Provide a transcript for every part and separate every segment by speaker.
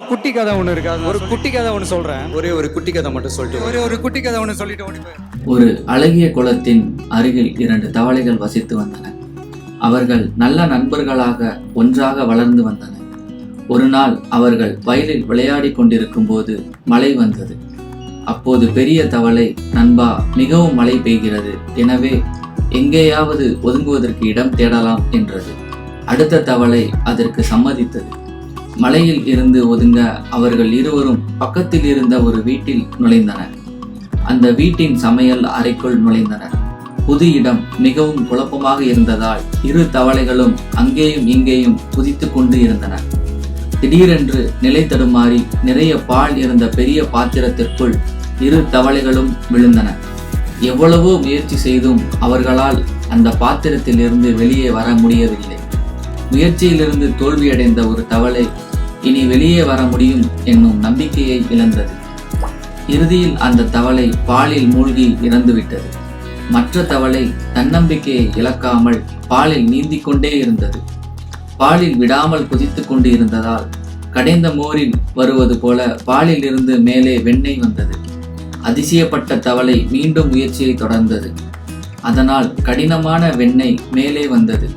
Speaker 1: குட்டி கதை ஒன்று இருக்கு. அது ஒரு குட்டி கதை ஒன்று சொல்கிறேன்
Speaker 2: ஒரே ஒரு குட்டி கதை மட்டும் சொல்லிட்டு
Speaker 1: ஒரே ஒரு குட்டி கதை ஒன்று சொல்லிட்டு ஓடி
Speaker 3: ஒரு அழகிய குளத்தின் அருகில் இரண்டு தவளைகள் வசித்து வந்தன. அவர்கள் நல்ல நண்பர்களாக ஒன்றாக வளர்ந்து வந்தன. ஒரு நாள் அவர்கள் வயலில் விளையாடிக் கொண்டிருக்கும் போது மழை வந்தது. அப்போது பெரிய தவளை நண்பா மிகவும் மழை பெய்கிறது. எனவே எங்கேயாவது ஒதுங்குவதற்கு இடம் தேடலாம் என்றது. அடுத்த தவளை அதற்கு சம்மதித்தது. மலையில் இருந்து ஒதுங்க அவர்கள் இருவரும் பக்கத்தில் இருந்த ஒரு வீட்டில் நுழைந்தனர். அந்த வீட்டின் சமையல் அறைக்குள் நுழைந்தனர். புது இடம் மிகவும் குழப்பமாக இருந்ததால் இரு தவளைகளும் அங்கேயும் இங்கேயும் குதித்துக் கொண்டு இருந்தன திடீரென்று நிலை தடுமாறி நிறைய பால் இருந்த பெரிய பாத்திரத்திற்குள் இரு தவளைகளும் விழுந்தன. எவ்வளவோ முயற்சி செய்தும் அவர்களால் அந்த பாத்திரத்திலிருந்து வெளியே வர முடியவில்லை. முயற்சியிலிருந்து தோல்வியடைந்த ஒரு தவளை இனி வெளியே வர முடியும் என்னும் நம்பிக்கையை இழந்தது. இறுதியில் அந்த தவளை பாலில் மூழ்கி இறந்துவிட்டது. மற்ற தவளை தன்னம்பிக்கையை இழக்காமல் பாலில் நீந்திக் கொண்டே இருந்தது. பாலில் விடாமல் குதித்து கொண்டு இருந்ததால் கடைந்த மோரில் வருவது போல பாலில் இருந்து மேலே வெண்ணெய் வந்தது. அதிசயப்பட்ட தவளை மீண்டும் முயற்சியை தொடர்ந்தது. அதனால் கடினமான வெண்ணெய் மேலே வந்தது.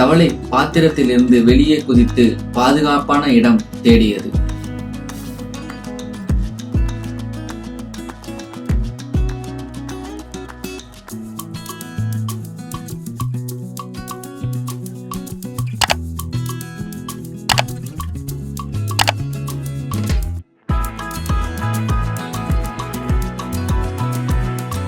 Speaker 3: தவளை பாத்திரத்திலிருந்து வெளியே குதித்து பாதுகாப்பான இடம் தேடியது.